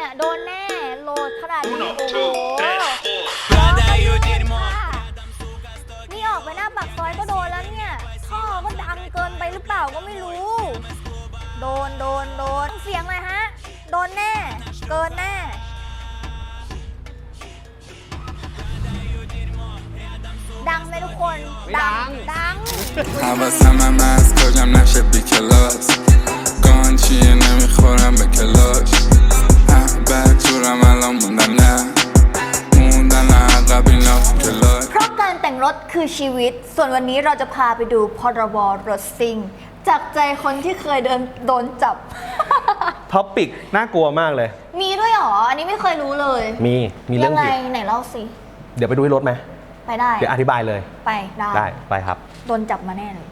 ี่ย โดนแน่ โหลดขนาดนี้โอ้โหนี่ออกไปหน้าปากซอยก็โดนแล้วเนี่ย ท่อก็ดังเกินไปหรือเปล่าก็ไม่รู้ โดน โดน โดน เสียงเลยฮะ โดนแน่ เกินแน่ ดังไหมทุกคน ดัง ดัง I was Basura mala mellow banana เพราะการแต่งรถคือชีวิต ส่วนวันนี้เราจะพาไปดูพรบรถซิ่งจากใจคนที่เคยเดินโดนจับ ท็อปิกน่ากลัวมากเลย มีด้วยเหรอ อันนี้ไม่เคยรู้เลย มีมีเรื่ยัองไงผิไหนเล่าสิ เดี๋ยวไปดูที่รถไหมไปได้ เดี๋ยวอธิบายเลยไปได้ ได้ไปครับ โดนจับมาแน่เลย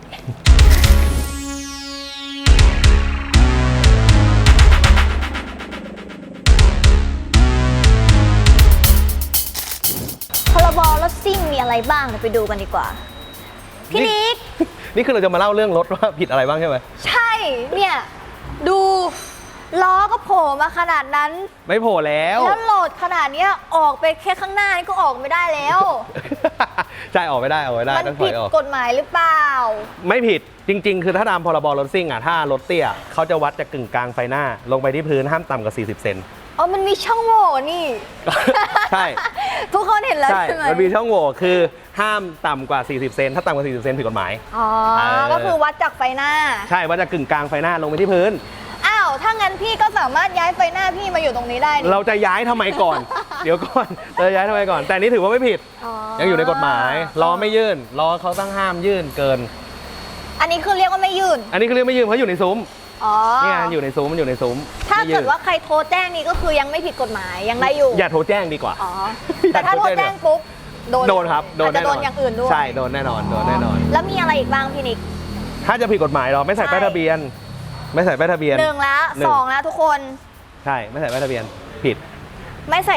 อะไรบ้างเดี๋ยวไปดูกันดีกว่า พี่นิก นี่คือเราจะมาเล่าเรื่องรถว่าผิดอะไรบ้างใช่ไหมใช่ เนี่ย ดูล้อก็โผล่มาขนาดนั้น ไม่โผล่แล้ว แล้วโหลดขนาดเนี้ยออกไปแค่ข้างหน้านี่ก็ออกไม่ได้แล้ว ใช่ออกไม่ได้ออกไม่ได้มันต้องถผิอดยออก กฎหมายหรือเปล่า ไม่ผิดจริง ๆ คือถ้าตามพรบรถซิ่งอะถ้ารถเตี้ยเขาจะวัดจากกึ่งกลางไฟหน้า ลงไปที่พื้นห้ามต่ำกว่า40 เซน อ๋อ มันมีช่องโหว่นี่ ใช่ทุกคนเห็น แล้วใช่ใช่ไหมมันมีช่องโหว่คือห้ามต่ำกว่า 40 เซนถ้าต่ำกว่า 40 เซนผิดกฎหมาย อ๋อเออก็คือวัดจากไฟหน้า ใช่วัดจากกึ่งกลางไฟหน้าลงไปที่พื้น อ้าว ถ้างั้นพี่ก็สามารถย้ายไฟหน้าพี่มาอยู่ตรงนี้ได้นี่เราจะย้ายทำไมก่อน เดี๋ยวก่อนเราจะย้ายทำไมก่อน แต่อันนี้ถือว่าไม่ผิดอ๋อยังอยู่ในกฎหมายล้อไม่ยื่นล้อเขาตั้งห้ามยื่นเกิน อันนี้คือเรียกว่าไม่ยื่นอันนี้คือเรียกไม่ยื่นเพราะอยู่ในซุ้ม อ๋อเนี่ยอยู่ในซุ้มมันอยู่ในซุ้มถ้าไม่ยื่เกินดว่าใครโทรแจ้งนี่ก็คือยังไม่ผิดกฎหมายยังได้อยู่อย่าโทรแจ้งดีกว่า อ๋อแต่ถ้าโทรแจ้งปุ๊บโดนโดนครับโดนอาจจะแน่นโดอนนอย่างอื่นด้วยใช่โดนแน่นอนโดนแน่นอน แล้วมีอะไรอีกบ้างพี่นิก ถ้าจะผิดกฎหมายเราไม่ใส่ใช่ ป้ายทะเบียน ไม่ใส่ป้ายทะเบียน หนึ่งแล้วหนึ่ง สองแล้วทุกคนใช่ไม่ใส่ป้ายทะเบียนผิด ไม่ใส่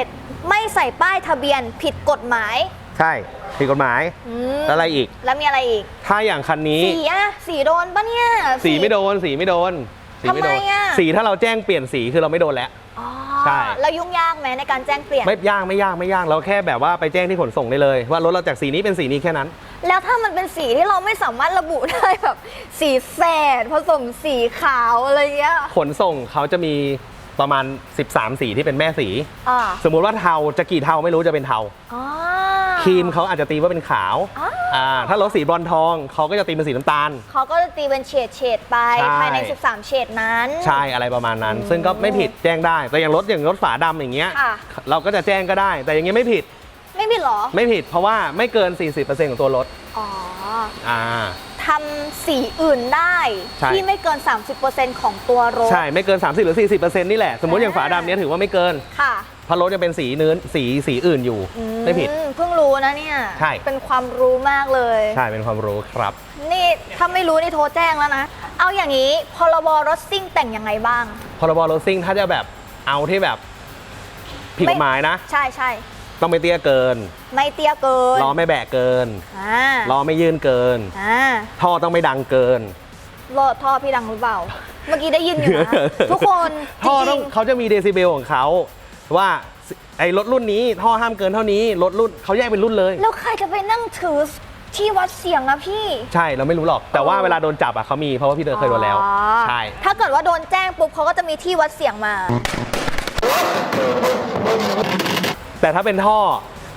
ไม่ใส่ป้ายทะเบียนผิดกฎหมาย ใช่ผิดกฎหมายอืมแล้วอะไรอีก แล้วมีอะไรอีก ถ้าอย่างคันนี้ สีอะสีโดนปะเนี่ย สีไม่โดน สีไม่โดน สีไม่โดน ทำไมอะ สีถ้าเราแจ้งเปลี่ยนสีคือเราไม่โดนแล้ว อ๋อใช่ แล้วยุ่งยากไหมในการแจ้งเปลี่ยน ไม่ยากไม่ยากไม่ยากเราแค่แบบว่าไปแจ้งที่ขนส่งได้เลย ว่ารถเราจากสีนี้เป็นสีนี้แค่นั้น แล้วถ้ามันเป็นสีที่เราไม่สามารถระบุได้แบบ สีแฝดผสมสีขาวอะไรเงี้ยขนส่งเขาจะมีประมาณ 13 สีที่เป็นแม่สี อ่าสมมุติว่าเทาจะกี่เทาไม่รู้จะเป็นเทา อ๋อ ครีมเขาอาจจะตีว่าเป็นขาวอ๋ออ่อ่าถ้ารถสีบรอนซ์ทองเขาก็จะตีเป็นสีน้ำตาล เขาก็จะตีเป็นเฉดเฉดๆไปใช่ ภายใน 13 เฉดนั้น ใช่อะไรประมาณนั้น ซึ่งก็ไม่ผิดแจ้งได้ แต่อย่างรถอย่างรถฝาดำอย่างเงี้ยค่ะ เราก็จะแจ้งก็ได้ แต่อย่างเงี้ยไม่ผิดไม่ผิดเหรอ ไม่ผิด เพราะว่าไม่เกิน 40%ของตัวรถอ๋ออ่า ทำสีอื่นได้ใช่ ที่ไม่เกิน 30%ของตัวรถ ใช่ไม่เกิน 30 หรือ 40%นี่แหละ สมมติอย่างฝาดำเนี้ยถือว่าไม่เกิน ค่ะเพ ราะรถยังเป็นสีเนื้อสีสีอื่นอยู่อืไม่ผิดเพิ่งรู้นะเนี่ย ใช่ เป็นความรู้มากเลย ใช่เป็นความรู้ครับ นี่ถ้าไม่รู้นี่โทรแจ้งแล้วนะ เอาอย่างนี้พรบรถซิ่งแต่งยังไงบ้าง พรบรถซิ่งถ้าจะแบบเอาที่แบบผิดกฎหมายนะ ใช่ใช่ต้องไม่เตี้ยเกินไม่เตี้ยเกินล้อไม่แบะเกินอ่าล้อไม่ยื่นเกินอ่าท่อต้องไม่ดังเกินรถท่อพี่ดังหรือเปล่า เมื่อกี้ได้ยินอยู่นะ ทุกคนจท่อต้ริองงเขาจะมีเดซิเบลของเขา ว่าไอ้รถรุ่นนี้ท่อห้ามเกินเท่านี้รถรุ่นเขาแยกเป็นรุ่นเลยๆแล้วใครจะไปนั่งถือที่วัดเสียงอะพี่ ใช่เราไม่รู้หรอก แต่ว่าเวลาโดนจับอะเขามีเพราะว่าพี่เดินเคยโดนแล้วอ๋อใช่ถ้าเกิดว่าโดนแจ้งปุ๊บเขาก็จะมีที่วัดเสียงมา แต่ถ้าเป็นท่อ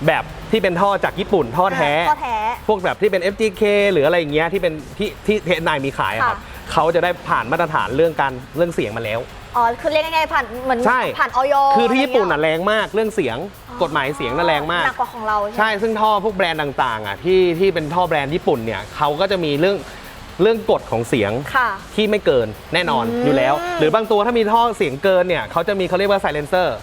แบบที่เป็นท่อจากญี่ปุ่นท่อแท้ ท่อแท้ พวกแบบที่เป็น FGK หรืออะไรอย่างเงี้ยที่เป็นที่ที่เทสนายมีขายอะครับค่ะเขาจะได้ผ่านมาตรฐานเรื่องการเรื่องเสียงมาแล้ว อ๋อ คือเรียกง่ายๆผ่านเหมือนใช่ ผ่านออยคือที่ญี่ปุ่นน่ะแรงมากเรื่องเสียงกฎหมายเสียงน่ะแรงมาก หนักกว่าของเราใช่ไหมใช่ซึ่งท่อพวกแบรนด์ต่างๆอะที่ที่เป็นท่อแบรนด์ญี่ปุ่นเนี่ยเขาก็จะมีเรื่องเรื่องกฎของเสียงค่ะ ที่ไม่เกินแน่นอนอืม อยู่แล้ว หรือบางตัวถ้ามีท่อเสียงเกินเนี่ยเขาจะมีเขาเรียกว่าไซเลนเซอร์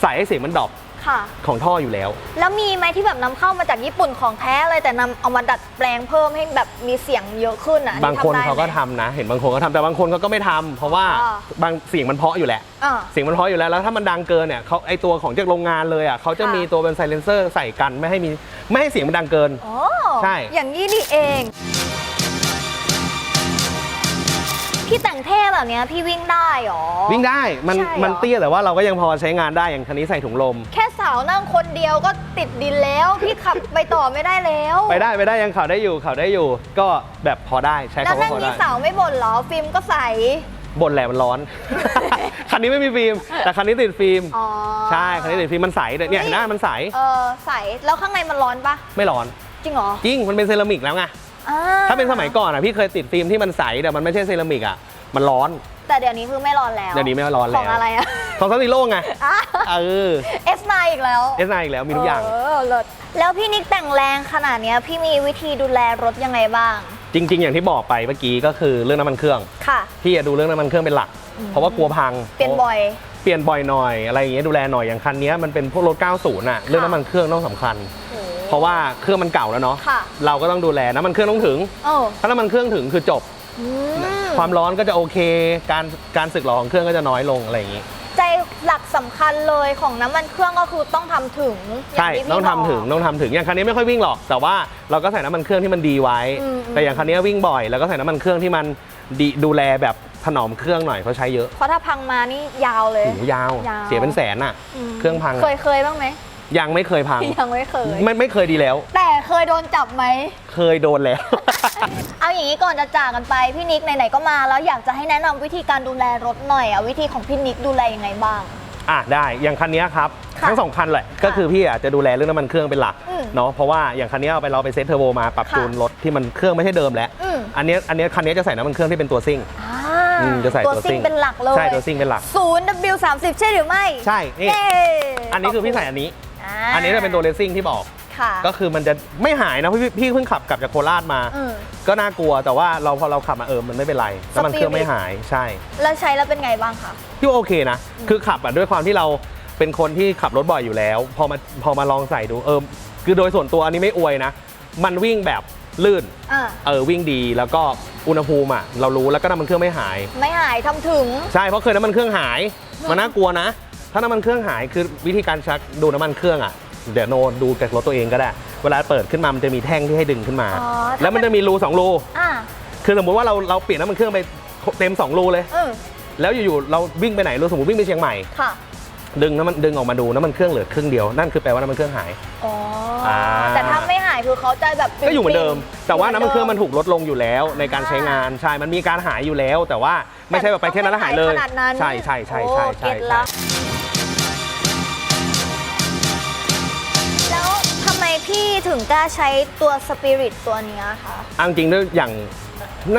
ใส่ให้เสียงมันดรอป ค่ะ ของท่ออยู่แล้ว แล้วมีไหมที่แบบนำเข้ามาจากญี่ปุ่นของแท้เลยแต่นำเอามาดัดแปลงเพิ่มให้แบบมีเสียงเยอะขึ้นอะบางคนทำได้ไหม เขาก็ทำนะ เห็นบางคนก็ทำแต่บางคนเขาก็ไม่ทำเพราะว่าอ๋อบางเสียงมันเพราะอยู่แหละ อ่า เสียงมันเพราะอยู่แล้วแล้วถ้ามันดังเกินเนี่ยเขาไอตัวของจากโรงงานเลยอะเขาจะค่ะ มีตัวเป็นไซเลนเซอร์ใส่กันไม่ให้มีไม่ให้เสียงมันดังเกินโอ้ใช่ อย่างนี้นี่เอง พี่แต่งเท่แบบเนี้ยพี่วิ่งได้หรอ วิ่งได้มันใช่เหรอ มันเตี้ยแต่ว่าเราก็ยังพอใช้งานได้อย่างคันนี้ใส่ถุงลม แค่สาวนั่งคนเดียวก็ติดดินแล้ว พี่ขับไปต่อไม่ได้แล้วไปได้ไปได้ยังขับได้อยู่ขับได้อยู่ ก็แบบพอได้ใช้แล้วคำว่านั่งพอนี้ได้สาวไม่บ่นเหรอฟิล์มก็ใส บนแหละมันร้อน คันนี้ไม่มีฟิล์ม แต่คันนี้ติดฟิล์มอ๋อใช่คันนี้ติดฟิล์มมันใสเนี่ยเนี่ยเห็นหน้ามันใสเออใสแล้วข้างในมันร้อนปะไม่ร้อนจริงเหรอ จริงมันเป็นเซรามิกแล้วไง อ่ถ้าเป็นสมัยก่อนอะพี่เคยติดฟิล์มที่มันใสแต่มันไม่ใช่เซรามิกอะมันร้อนแต่เดี๋ยวนี้คือไม่ร้อนแล้วเดี๋ยวนี้ไม่ร้อนแล้วของอะไรอะของซันติโล่ไงอะเออ S9 อีกแล้วเอสไอีกแล้วมีทุกอย่างเออเลิศแล้วพี่นิกแต่งแรงขนาดเนี้ยพี่มีวิธีดูแลรถยังไงบ้าง จริง ๆ อย่างที่บอกไปเมื่อกี้ก็คือเรื่องน้ำมันเครื่องค่ะพี่อะดูเรื่องน้ำมันเครื่องเป็นหลัก เพราะว่ากลัวพังเปลี่ยนบ่อยเปลี่ยนบ่อยหน่อยอะไรอย่างเงี้ยดูแลหน่อยอย่างคันเนี้ยมันเป็นพวกรถ 90น่ะเรื่องน้ำมันเครื่องต้องสำคัญโอ้ เพราะว่าเครื่องมันเก่าแล้วเนาะค่ะเราก็ต้องดูแลน้ำมันเครื่องต้องถึง โอ้ถ้าน้ำมันเครื่องถึงคือจบ อืมความร้อนก็จะโอเค การการสึกหรอของเครื่องก็จะน้อยลงอะไรอย่างงี้ ใจหลักสำคัญเลยของน้ำมันเครื่องก็คือต้องทำถึงใช่ย่าที่พี่ต้องทำถึงบก ต้องทำถึงอย่างคันนี้ไม่ค่อยวิ่งหรอก แต่ว่าเราก็ใส่น้ำมันเครื่องที่มันดีไว้ อืมแต่อย่างคันนี้วิ่งบ่อยแล้วก็ใส่น้ำมันเครื่องที่มันดีดูแลแบบถนอมเครื่องหน่อยเพราะใช้เยอะเพราะถ้าพังมานี่ยาวเลยโอ้โหยาว ยาว เสียเป็นแสนอะมเครื่องพังเคยเคยบ้างไหม ยังไม่เคยพัง ยังไม่เคย ไม่ไม่เคยดีแล้ว แต่เคยโดนจับไหม เคยโดนแล้ว เอาอย่างนี้ก่อนจะจากกันไปพี่นิกไหนๆก็มาแล้วอยากจะให้แนะนำวิธีการดูแลรถหน่อยอะวิธีของพี่นิกดูแลยังไงบ้าง อะได้อย่างคันนี้ครับ ค่ะทั้งสองคันแหละก็คือพี่อาจจะดูแลเรื่องน้ำมันเครื่องเป็นหลักอืมเนาะเพราะว่าอย่างคันนี้เอาไปเราไปเซ็ตเทอร์โบมาปรับค่ะจูนรถที่มันเครื่องไม่ใช่เดิมแล้วอืม อันเนี้ยอันเนี้ยคันนี้จะใส่น้ำมันเครื่องที่เป็นตัวซิ่ง อ่าอืมจะใส่ตัวตัวซิ่ซิ่งงเป็นหลักเลยใช่ตัวซิ่งเป็นหลัก ศูนย์ W 3 0ใช่หรือไม่ ใช่นี่ เย้อันนี้คือพี่ใส่อันนี้า อันนี้จะเป็นตัวเลสซิ่งที่บอก ค่ะ ก็คือมันจะไม่หายนะพี่พี่เพิ่งขับกลับจากโคราชมาอืมก็น่ากลัวแต่ว่าเราพอเราขับมาเออมันไม่เป็นไรน้ำมันเครื่องไม่หายใช่ แล้วใช้แล้วเป็นไงบ้างคะ พี่ว่าโอเคนะ คือขับอะด้วยความที่เราเป็นคนที่ขับรถบ่อยอยู่แล้ว พอมาพอมาลองใส่ดูเออคือโดยส่วนตัวอันนี้ไม่อวยนะ มันวิ่งแบบลื่น อ่า เออวิ่งดีแล้วก็อุณหภูมิอะเรารู้แล้วก็น้ำมันเครื่องไม่หาย ไม่หายทำถึง ใช่เพราะเคยน้ำมันเครื่องหาย มันน่ากลัวนะ ถ้าน้ำมันเครื่องหายคือวิธีการเชักดูน้ำมันเครื่องอะเดี๋ยวโนดูจากรถตัวเองก็ได้ เวลาเปิดขึ้นมามันจะมีแท่งที่ให้ดึงขึ้นมา อ๋อถ้า แล้วมันจะมีรูสองรูอ่าคือสมมติว่าเราเราเปลี่ยนน้ำมันเครื่องไปเต็มสองรูเลย เออแล้วอยู่ๆเราวิ่งไปไหนเราสมมติวิ่งไปเชียงใหม่ ค่ะดึงน้ำมันดึงออกมาดูน้ำมันเครื่องเหลือครึ่งเดียวนั่นคือแปลว่าน้ำมันเครื่องหาย อ๋ออา แต่ถ้าไม่หายคือเขาจะแบบก็อยู่เหมือนเดิม แต่ว่าน้ำมันเครื่องมันถูกถูกลดลงอยู่แล้วในการใช้งานใช่มันมีการหายอยู่แล้ว แต่ว่าไม่ใช่แบบไปแค่นั้นแล้วหายเลยขนาดนั้นใช่ใช่ใช่ใช่โอ้ใช่เก็ตละแล้ว พี่ถึงกล้าใช้ตัวสปิริตตัวเนี้ยคะเอาจริงๆด้วยอย่าง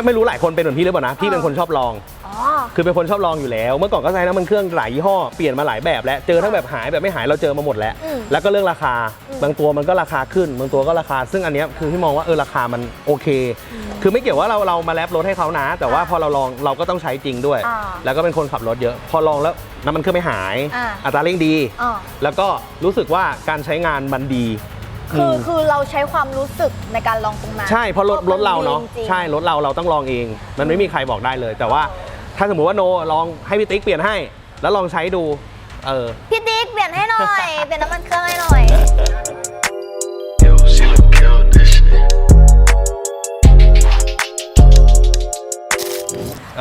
ไม่รู้หลายคนเป็นเหมือนพี่หรือเปล่านะพี่เป็นคนชอบลอง อ๋อ คือเป็นคนชอบลองอยู่แล้ว เมื่อก่อนก็ใช้น้ำมันเครื่องหลายยี่ห้อเปลี่ยนมาหลายแบบแล้วเจอทั้งแบบหายแบบไม่หายเราเจอมาหมดแล้ว อืมแล้วก็เรื่องราคา อืมบางตัวมันก็ราคาขึ้น บางตัวก็ราคา ซึ่งอันเนี้ยคือพี่มองว่าเออราคามันโอเค คือไม่เกี่ยวว่าเราเรามาแลบรถให้เขานะ แต่ว่าอ่าพอเราลองเราก็ต้องใช้จริงด้วย อ่าแล้วก็เป็นคนขับรถเยอะ พอลองแล้วน้ำมันเครื่องไม่หาย อ่า อัตราเร่งดี อ๋อ แล้วก็รู้สึกว่าการใช้งานมันดี คือมคือเราใช้ความรู้สึกในการลองตรงนั้นใช่เพราะรถรถเราเนาะจงๆใช่รถเราเราต้องลองเอง มันไม่มีใครบอกได้เลย แต่ว่าถ้าสมมติว่าโนลองให้พี่ติ๊กเปลี่ยนให้ แล้วลองใช้ดูเออพี่ติ๊กเปลี่ยนให้หน่อย เปลี่ยนน้ำมันเครื่องให้หน่อย Yo, she look killed this shit.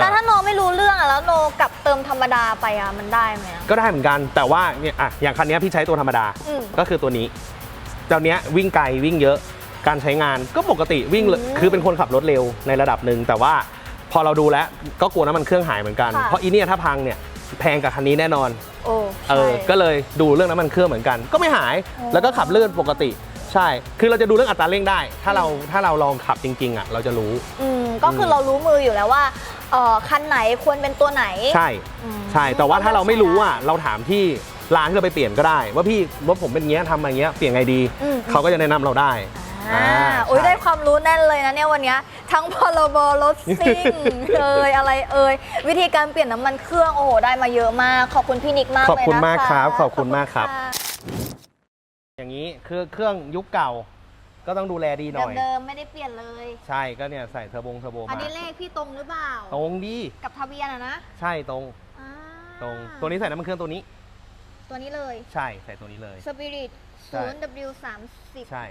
แต่ถ้าโนไม่รู้เรื่องอะแล้วโนกลับเติมธรรมดาไปอะมันได้ไหมอะ ก็ได้เหมือนกันแต่ว่าเนี่ยอะอย่างคันนี้พี่ใช้ตัวธรรมดาอืม ก็คือตัวนี้ เจ้าเนี้ยวิ่งไกลวิ่งเยอะการใช้งานก็ปกติวิ่งเลยอืมคือเป็นคนขับรถเร็วในระดับหนึ่งแต่ว่าพอเราดูแล้วก็กลัวน้ำมันเครื่องหายเหมือนกันค่ะเพราะอีเนี่ยถ้าพังเนี่ยแพงกับคันนี้แน่นอนโอ้เออใช่ก็เลยดูเรื่องน้ำมันเครื่องเหมือนกัน ก็ไม่หายอ๋อแล้วก็ขับลื่นปกติ ใช่ คือเราจะดูเรื่องอัตราเร่งได้ ถ้าเราถ้าเราลองขับจริงๆอะเราจะรู้อืมก็คือเรารู้มืออยู่แล้วว่า เอ่อคันไหนควรเป็นตัวไหนใช่อืมใช่ แต่ว่าถ้าเราไม่รู้อะเราถามที่ร้านที่เราไปเปลี่ยนก็ได้ ว่าพี่รถผมเป็นอย่างเงี้ยทำมาอย่างเงี้ยเปลี่ยนไงดีอืม เขาก็จะแนะนำเราได้อ่าอ่าโอ้ยใช่ได้ความรู้แน่นเลยนะเนี่ยวันเนี้ยทั้งพรบรถซิ่ง เอ่ยอะไรเอ่ยวิธีการเปลี่ยนน้ำมันเครื่องโอ้โหได้มาเยอะมากขอบคุณพี่นิกมากขอบเลยคุณนะคะมากครับ ขอบคุณมากครับขอณอย่างนี้คือเครื่องยุคเก่า ก็ต้องดูแลดีหน่อย เดิมๆไม่ได้เปลี่ยนเลย ใช่ก็เนี่ยใส่เทอร์โบงเทอร์โบอันมานี้เลขพี่ตรงหรือเปล่า ตรงดีกับทะเบียนอะนะใช่ตรงอ่าตรงตัวนี้ใส่น้ำมันเครื่องตัวนี้ ตัวนี้เลย ใช่ใส่ตัวนี้เลย Spirit ใช่ 0 W 3 0ใช่